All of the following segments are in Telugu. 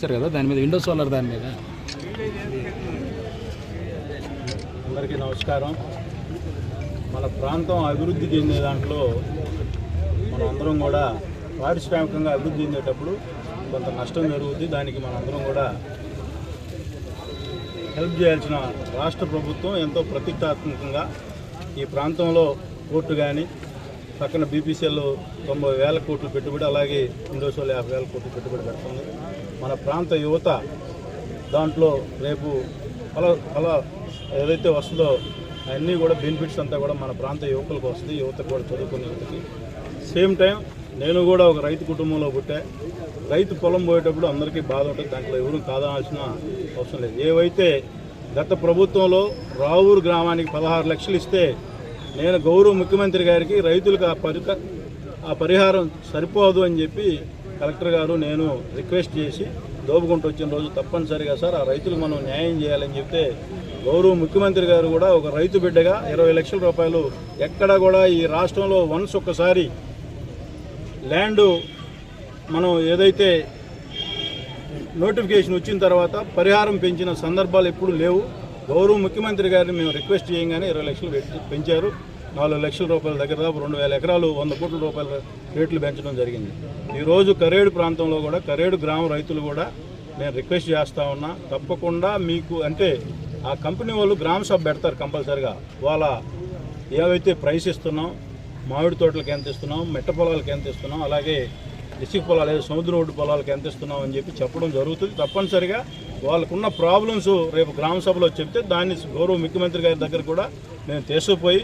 ఇచ్చారు కదా దాని మీద విండో సోలార్ దాని మీద. అందరికీ నమస్కారం. మన ప్రాంతం అభివృద్ధి చెందే దాంట్లో మనం అందరం కూడా పారిశ్రామికంగా అభివృద్ధి చెందేటప్పుడు కొంత నష్టం జరుగుతుంది దానికి మనందరం కూడా హెల్ప్ చేయాల్సిన రాష్ట్ర ప్రభుత్వం ఎంతో ప్రతిష్టాత్మకంగా ఈ ప్రాంతంలో కోర్టు కానీ పక్కన బీపీసీఎల్ తొంభై వేల కోట్లు పెట్టుబడి అలాగే ఇండోసోల్ యాభై వేల కోట్లు పెట్టుబడి పెడుతుంది. మన ప్రాంత యువత దాంట్లో రేపు అలా అలా ఏదైతే వస్తుందో అన్నీ కూడా బెనిఫిట్స్ అంతా కూడా మన ప్రాంత యువకులకు వస్తుంది యువత కూడా చదువుకునే యువతకి. సేమ్ టైం నేను కూడా ఒక రైతు కుటుంబంలో పుట్టా. రైతు పొలం పోయేటప్పుడు అందరికీ బాధ ఉంటుంది దాంట్లో ఎవరు కాదనాల్సిన అవసరం లేదు. ఏవైతే గత ప్రభుత్వంలో రావూరు గ్రామానికి పదహారు లక్షలు ఇస్తే నేను గౌరవ ముఖ్యమంత్రి గారికి రైతులకు ఆ పరిక ఆ పరిహారం సరిపోదు అని చెప్పి కలెక్టర్ గారు నేను రిక్వెస్ట్ చేసి దోపుకుంటూ వచ్చిన రోజు తప్పనిసరిగా సార్ ఆ రైతులకు మనం న్యాయం చేయాలని చెప్తే గౌరవ ముఖ్యమంత్రి గారు కూడా ఒక రైతు బిడ్డగా ఇరవై లక్షల రూపాయలు ఎక్కడ కూడా ఈ రాష్ట్రంలో వన్స్ ఒక్కసారి ల్యాండు మనం ఏదైతే నోటిఫికేషన్ వచ్చిన తర్వాత పరిహారం పెంచిన సందర్భాలు ఎప్పుడు లేవు. గౌరవ ముఖ్యమంత్రి గారిని మేము రిక్వెస్ట్ చేయగానే ఇరవై లక్షలు పెట్టి- పెంచారు. నాలుగు లక్షల రూపాయల దగ్గర దాపు రెండు వేల ఎకరాలు వంద కోట్ల రూపాయల రేట్లు పెంచడం జరిగింది. ఈరోజు కరేడు ప్రాంతంలో కూడా కరేడు గ్రామ రైతులు కూడా నేను రిక్వెస్ట్ చేస్తా ఉన్నా. తప్పకుండా మీకు అంటే ఆ కంపెనీ వాళ్ళు గ్రామ సభ పెడతారు కంపల్సరిగా. వాళ్ళ ఏవైతే ప్రైస్ ఇస్తున్నాం మామిడి తోటలకు ఎంత ఇస్తున్నాం మెట్ట పొలాలకు ఎంత ఇస్తున్నాం అలాగే ఇసుక పొలాలు సముద్ర ఒడ్డు పొలాలకు ఎంత ఇస్తున్నాం అని చెప్పి చెప్పడం జరుగుతుంది. తప్పనిసరిగా వాళ్ళకున్న ప్రాబ్లమ్స్ రేపు గ్రామ సభలో చెప్తే దాన్ని గౌరవ ముఖ్యమంత్రి గారి దగ్గర కూడా నేను తీసుకుపోయి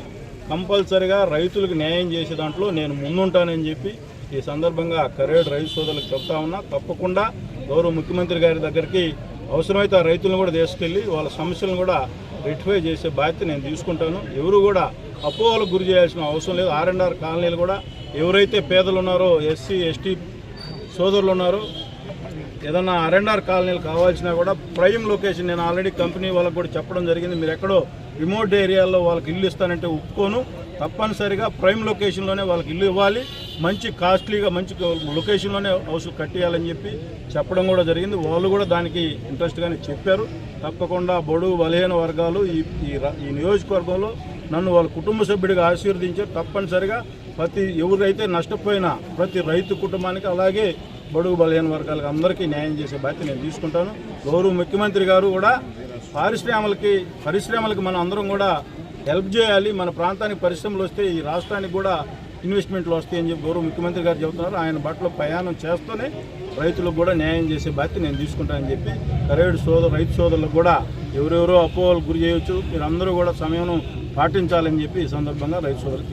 కంపల్సరిగా రైతులకు న్యాయం చేసే దాంట్లో నేను ముందుంటానని చెప్పి ఈ సందర్భంగా కరేడు రైతు సోదరులకు చెప్తా ఉన్నా. తప్పకుండా గౌరవ ముఖ్యమంత్రి గారి దగ్గరికి అవసరమైతే ఆ రైతులను కూడా తీసుకెళ్ళి వాళ్ళ సమస్యలను కూడా రెక్టిఫై చేసే బాధ్యత నేను తీసుకుంటాను. ఎవరు కూడా అపోహలకు గురి చేయాల్సిన అవసరం లేదు. ఆర్ అండ్ ఆర్ కాలనీలు కూడా ఎవరైతే పేదలు ఉన్నారో ఎస్సీ ఎస్టీ సోదరులు ఉన్నారో ఏదన్నా అరెండార్ కాలనీలు కావాల్సినా కూడా ప్రైమ్ లొకేషన్ నేను ఆల్రెడీ కంపెనీ వాళ్ళకి కూడా చెప్పడం జరిగింది. మీరు ఎక్కడో రిమోట్ ఏరియాలో వాళ్ళకి ఇల్లు ఇస్తానంటే ఒప్పుకోను. తప్పనిసరిగా ప్రైమ్ లొకేషన్లోనే వాళ్ళకి ఇల్లు ఇవ్వాలి. మంచి కాస్ట్లీగా మంచి లొకేషన్లోనే హౌస్ కట్టేయాలని చెప్పి చెప్పడం కూడా జరిగింది. వాళ్ళు కూడా దానికి ఇంట్రెస్ట్గానే చెప్పారు. తప్పకుండా బడుగు బలహీన వర్గాలు ఈ ఈ ఈ నియోజకవర్గంలో నన్ను వాళ్ళ కుటుంబ సభ్యుడిగా ఆశీర్వదించారు. తప్పనిసరిగా ప్రతి ఎవరైతే నష్టపోయినా ప్రతి రైతు కుటుంబానికి అలాగే బడుగు బలహీన వర్గాలకు అందరికీ న్యాయం చేసే బాధ్యత నేను తీసుకుంటాను. గౌరవ ముఖ్యమంత్రి గారు కూడా పారిశ్రామలకి పరిశ్రమలకు మనం అందరం కూడా హెల్ప్ చేయాలి. మన ప్రాంతానికి పరిశ్రమలు వస్తే ఈ రాష్ట్రానికి కూడా ఇన్వెస్ట్మెంట్లు వస్తాయని చెప్పి గౌరవ ముఖ్యమంత్రి గారు చెబుతున్నారు. ఆయన బట్టలో ప్రయాణం చేస్తూనే రైతులకు కూడా న్యాయం చేసే బాధ్యత నేను తీసుకుంటానని చెప్పి కరేడు సోదరు రైతు సోదరులకు కూడా ఎవరెవరో అపోహలకు గురి చేయొచ్చు. మీరందరూ కూడా సమయం పాటించాలని చెప్పి ఈ సందర్భంగా రైతు సోదరులకు